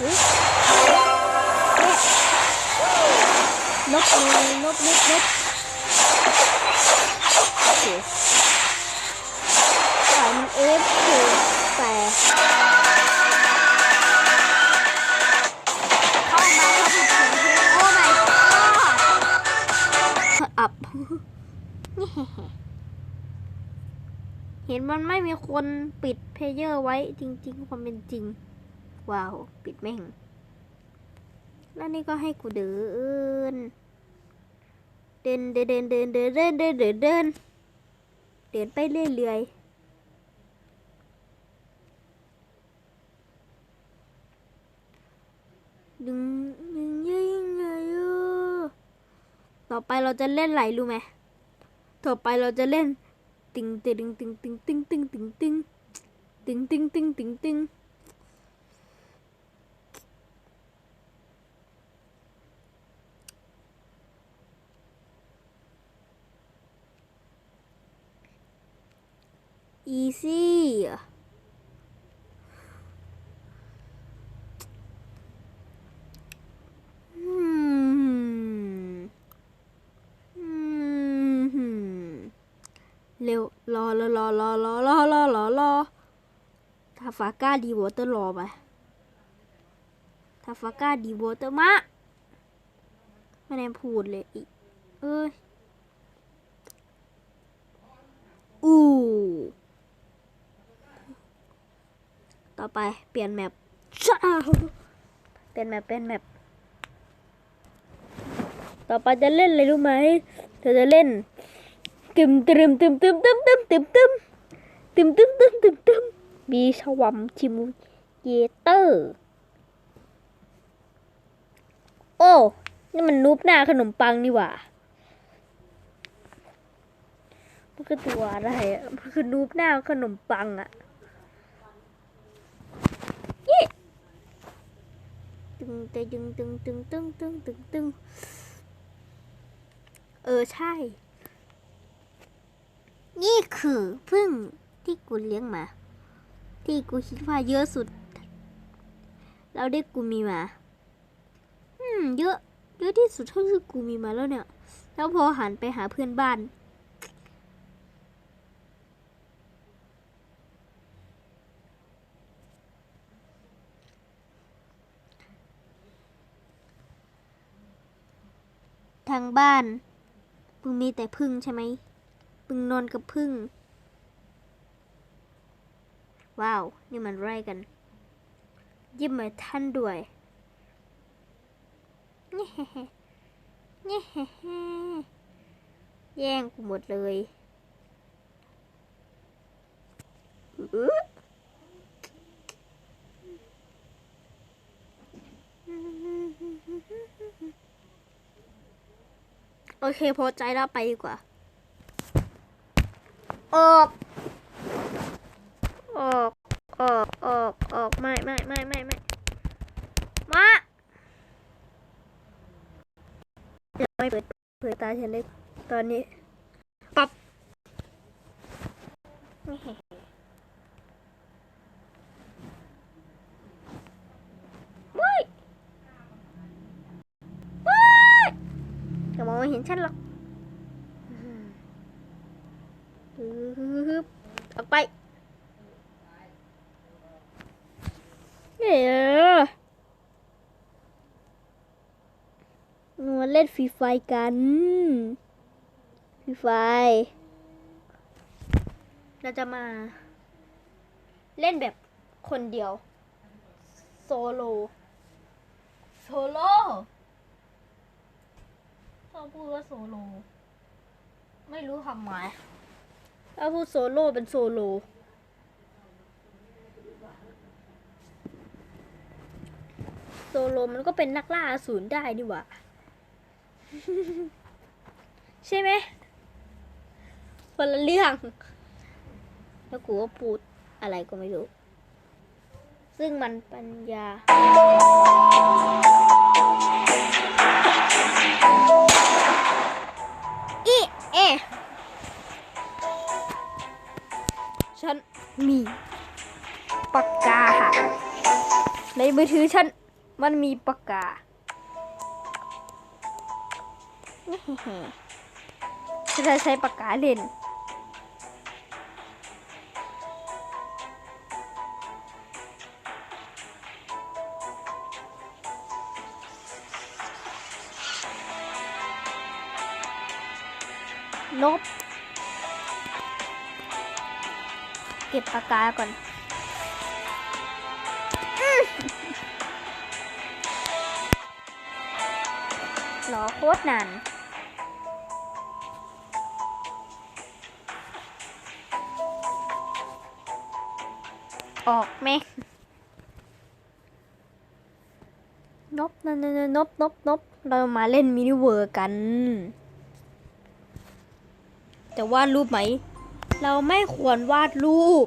นกนกนกนกนกโอเคสามเอฟคือแต่เข้ามาครับผมโอ้ my god อับเห็นมันไม่มีคนปิดเพลเยอร์ไว้จริง ๆ ความเป็นจริง ว้าว ปิดแม่ง แล้วนี่ก็ให้กูเดิน เดินเดินเดินเดินเดินเดินเดินเดินเดินเดินไปเรื่อยๆดึงดึงยังไงอ่ต่อไปเราจะเล่นไหลรู้ไหมต่อไปเราจะเล่น ติงติงติงติงติงติงติงติงติงติงติงติงติง อีซี่อืมอืมเร็วรอรอรอรอรอรอรอรอรอทาฟาก้าดีวอเตอร์รอไปทาฟาก้าดีวอเตอร์มาไม่ได้พูดเลยอีกเอ้ยอู้ ต่อไปเปลี่ยนแมปเปลี่ยนแมปเปลี่ยนแมปต่อไปจะเล่นอะไรรู้ไหมเธอจะเล่นตึมตึมตึมตึมตึมตึมตึมตึมตึมตึมตึมตึมตึมมีชวัมชิมูเยเตอร์ โอ้นี่มันนูบหน้าขนมปังนี่หว่ามันคือตัวอะไรอะมันคือนูบหน้าขนมปังอะ ตึงแต่ยึงตึงตึงตึงตึงตึงตึงเออใช่ นี่คือพึ่งที่กูเลี้ยงมา ที่กูคิดว่าเยอะสุด เราได้กูมีมา อืม เยอะ เยอะที่สุดเท่าที่กูมีมาแล้วเนี่ย แล้วพอหันไปหาเพื่อนบ้าน ทางบ้านมึงมีแต่พึ่งใช่ไหมปึงนอนกับพึ่ง ว้าว นี่มันไรกันยิ้มมาท่านด้วยเงี้ยเงี้ยแย่งกูหมดเลยอื้อโอ เคพอใจแล้วไปดีกว่าออกออกออกออกออกไม่ไม่ไม่ไม่ไม่มายังไม่เปิดเผยตาฉันเลยตอนนี้ ปับว้ายว้ายจะมองไม่เห็น ฉันหรอกฮึบออกไปเอ๋มาเล่นฟรีไฟกันฟรีไฟ เราจะมา เล่นแบบคนเดียว โซโล โซโล ชอบพูดว่าโซโล ไม่รู้ทำไมถ้าพูดโซโล่เป็นโซโล โซโลมันก็เป็นนักล่าอสูรได้นี่หว่า ใช่ไหมคนละเรื่อง แล้วกูก็พูดอะไรก็ไม่รู้ ซึ่งมันปัญญา มีปากกาค่ะ ในมือถือฉันมันมีปากกา ฉันจะใช้ปากกาเล่นลบ เก็บปากกาก่อนอื้อรอโคตรนานออกไหมนบนบนบนบนบนบเรามาเล่นมินิเวอร์กัน แต่วาดรูปไหม เราไม่ควรวาดรูป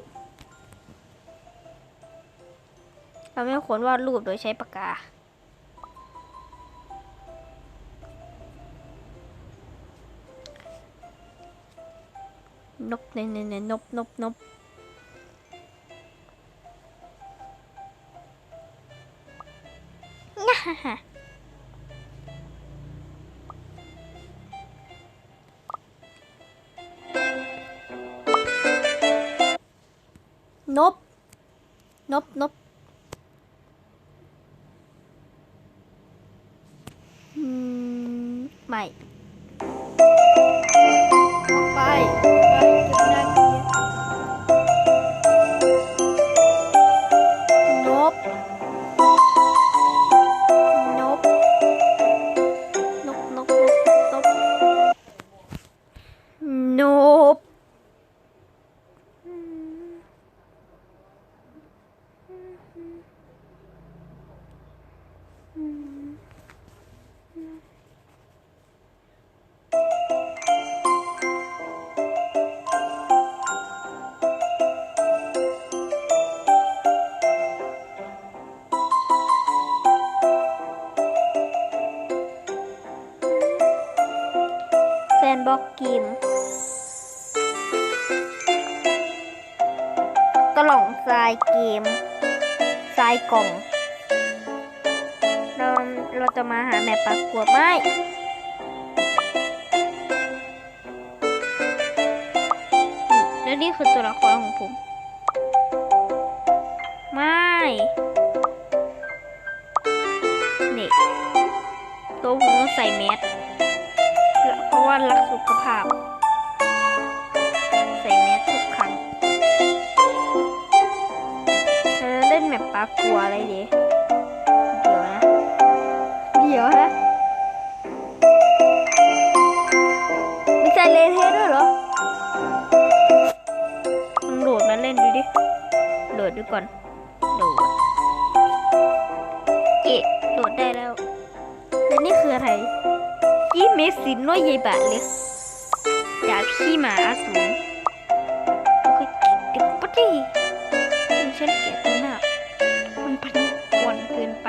เราไม่ควรวาดรูปโดยใช้ปากกา นบเนเนเนนบนบนบง่าฮ่า นบ นบ นบ อืม ไม่ ไป แซนบ็อกเกมกล่องทรายเกมทรายกล่อง เราเราจะมาหาแมปปรากวดไม่นี่แล้วนี่คือตัวละครของผม ไม่นี่ตัวผมต้องใส่แมสะว่ารักสุขภาพ ใส่แมสทุกครั้งเออเล่นแบบปลากลัวอะไรดีเดี๋ยวนะ เดี๋ยวนะมีใจเลนเทด้วยเหรอลองโหลดมาเล่นดูดิ โหลดดูก่อน โหลดเอ๊ะโหลดได้แล้วแล้วนี่คืออะไร ยี่เมสินน้อยใหญ่บะเลยจากขี้หมาอสูรแล้วก็เก็บปะดิฉันเกลียดมันมากมันพันป่วนเกินไป